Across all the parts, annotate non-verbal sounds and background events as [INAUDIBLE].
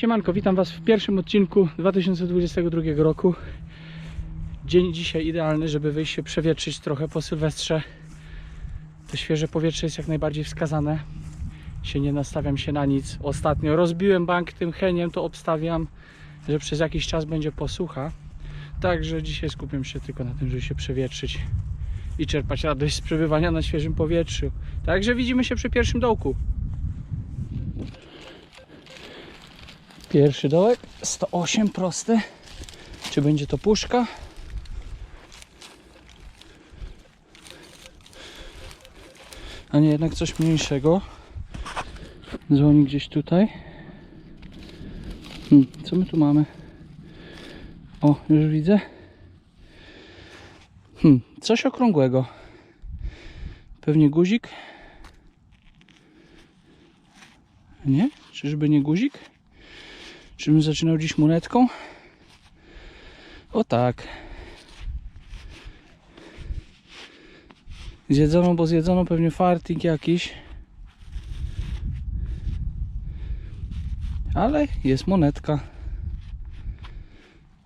Siemanko, witam Was w pierwszym odcinku 2022 roku. Dzień dzisiaj idealny, żeby wyjść się przewietrzyć trochę po Sylwestrze. To świeże powietrze jest jak najbardziej wskazane. Się nie nastawiam się na nic. Ostatnio rozbiłem bank tym heniem, to obstawiam, że przez jakiś czas będzie posłucha. Także dzisiaj skupiam się tylko na tym, żeby się przewietrzyć i czerpać radość z przebywania na świeżym powietrzu. Także widzimy się przy pierwszym dołku. Pierwszy dołek 108 prosty. Czy będzie to puszka? A nie jednak coś mniejszego. Dzwoni gdzieś tutaj. Hmm, co my tu mamy? O, już widzę. Hmm, coś okrągłego. Pewnie guzik. Nie? Czyżby nie guzik? Czym zaczynał dziś monetką? O tak. Zjedzono, bo zjedzono pewnie farting jakiś. Ale jest monetka.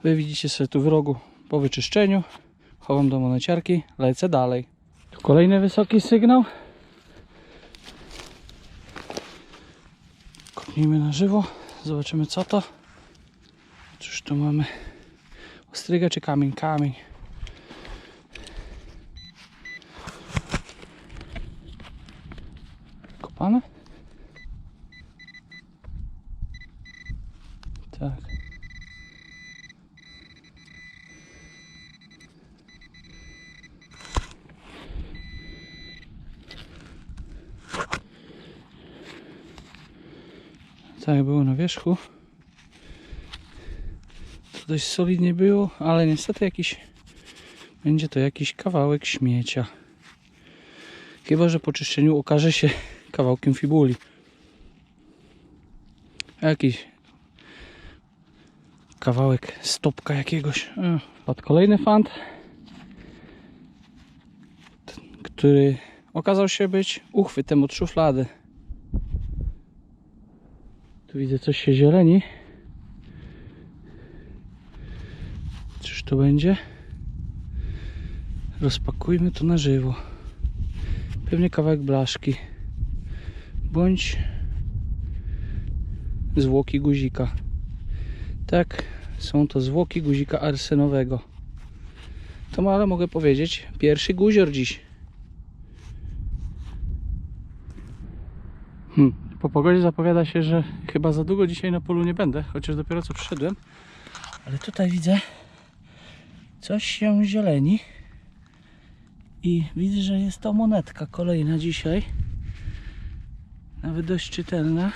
Wy widzicie sobie tu w rogu po wyczyszczeniu. Chowam do moneciarki, lecę dalej. Tu kolejny wysoki sygnał. Kopnijmy na żywo. Zobaczymy co to. Cóż tu mamy? Ostryga czy kamień? Kamień. Kopane? Tak. Tak było na wierzchu. To dość solidnie było, ale niestety jakiś będzie to jakiś kawałek śmiecia. Chyba, że po czyszczeniu okaże się kawałkiem fibuli. Jakiś kawałek stopka jakiegoś. O, Padł kolejny fant, który okazał się być uchwytem od szuflady. Tu widzę coś się zieleni. Czyż to będzie? Rozpakujmy to na żywo. Pewnie kawałek blaszki. Bądź zwłoki guzika. Tak, są to zwłoki guzika arsenowego. To ale mogę powiedzieć, pierwszy guzior dziś. Hmm. Po pogodzie zapowiada się, że chyba za długo dzisiaj na polu nie będę, chociaż dopiero co przyszedłem. Ale tutaj widzę coś się zieleni. I widzę, że jest to monetka kolejna dzisiaj. Nawet dość czytelna.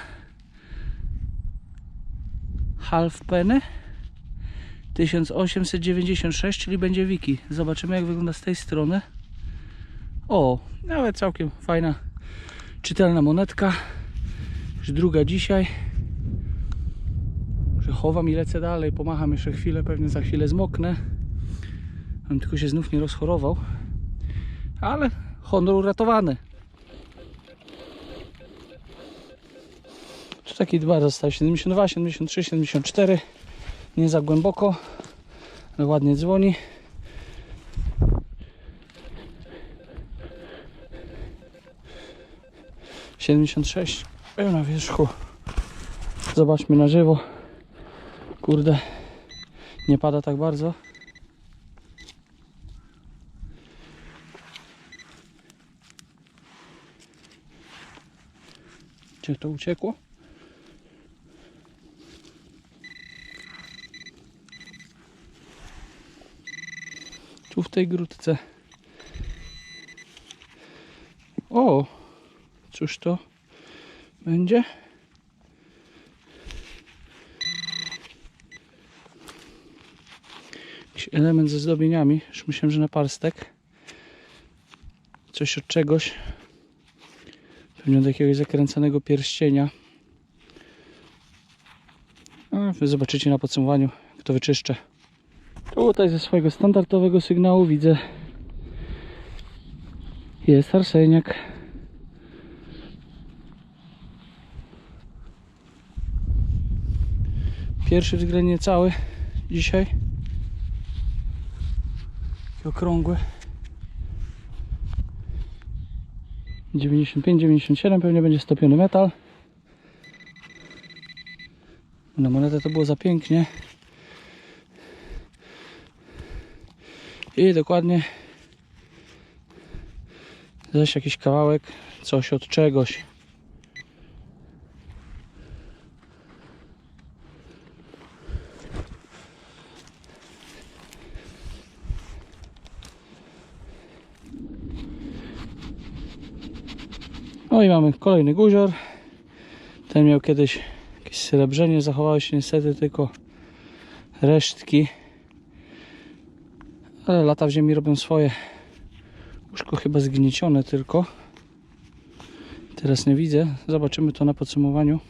Half penny. 1896, czyli będzie wiki. Zobaczymy jak wygląda z tej strony. O, nawet całkiem fajna, czytelna monetka. Już druga dzisiaj. Przechowam i lecę dalej. Pomacham jeszcze chwilę, pewnie za chwilę zmoknę. On tylko się znów nie rozchorował. Ale honor uratowany. Tu taki dwa zostały 72, 73, 74. Nie za głęboko, ale ładnie dzwoni. Siedemdziesiąt sześć na wierzchu. Zobaczmy na żywo. Kurde, nie pada tak bardzo. Czy to uciekło? Tu w tej grudce. O! Cóż to będzie? Jakiś element ze zdobieniami. Już myślałem, że na parstek. Coś od czegoś. Pewnie od jakiegoś zakręcanego pierścienia. A, zobaczycie na podsumowaniu, jak to wyczyszczę. Tutaj ze swojego standardowego sygnału widzę jest arseniak. Pierwszy względnie cały dzisiaj. Taki okrągły. 95, 97 pewnie będzie stopiony metal. Na monetę to było za pięknie. I dokładnie zaś jakiś kawałek, coś od czegoś. No i mamy kolejny guzior. Ten miał kiedyś jakieś srebrzenie, zachowały się niestety tylko resztki. Ale lata w ziemi robią swoje. Łóżko chyba zgniecione tylko. Teraz nie widzę. Zobaczymy to na podsumowaniu.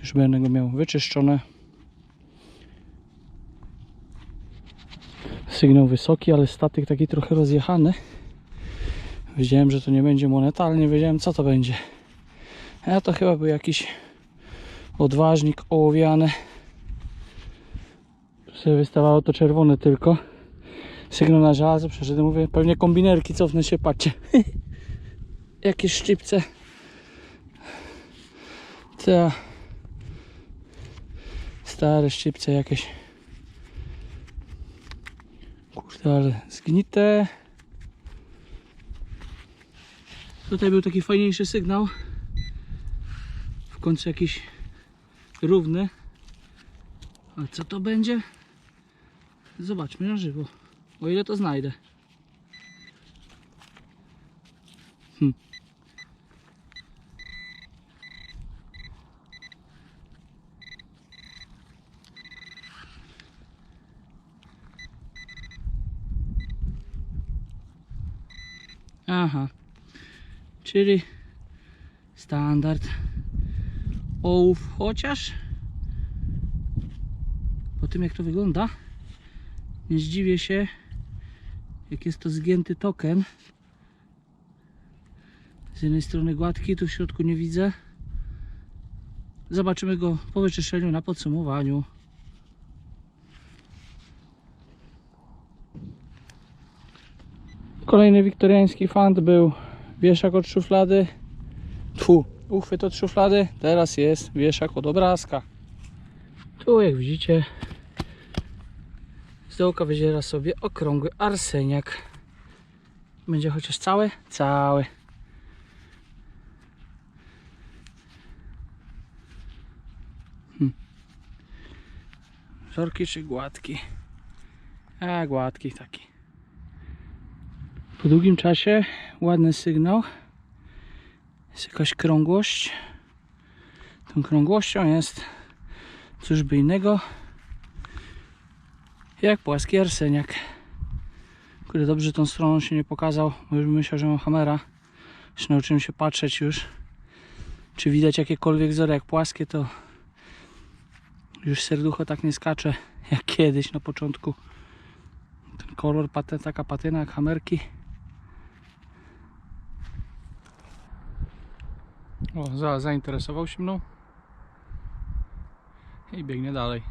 Już będę go miał wyczyszczone. Sygnał wysoki, ale statyk taki trochę rozjechany. Wiedziałem, że to nie będzie moneta, nie wiedziałem co to będzie. A to chyba był jakiś odważnik ołowiany. Sobie wystawało to czerwone tylko. Sygnał na żelazo, przeszedłem, mówię, pewnie kombinerki cofnę się, patrzcie. [LAUGHS] Jakieś szczypce. Ta. Stare szczypce jakieś. Kurde, ale zgnite. Tutaj był taki fajniejszy sygnał. W końcu jakiś równy. A co to będzie? Zobaczmy na żywo. O ile to znajdę. Hm. Aha. Czyli standard ołów, chociaż. Po tym jak to wygląda nie zdziwię się jak jest to zgięty token. Z jednej strony gładki, tu w środku nie widzę. Zobaczymy go po wyczyszczeniu na podsumowaniu. Kolejny wiktoriański fant był wieszak od szuflady Tfu, uchwyt od szuflady teraz jest wieszak od obrazka tu jak widzicie z dołka wyziera sobie okrągły arseniak. Będzie chociaż cały? Cały. Hm. Żorki czy gładki? A, gładki taki. Po długim czasie ładny sygnał. Jest jakaś krągłość. Tą krągłością jest cóż by innego jak płaski arseniak. Kurde, dobrze tą stroną się nie pokazał, bo już myślał, że mam hamera. Już nauczyłem się patrzeć już. Czy widać jakiekolwiek wzory jak płaskie, to już serducho tak nie skacze jak kiedyś na początku. Ten kolor, paty, taka patyna jak hamerki. O, za, zainteresował się mną. I biegnie dalej.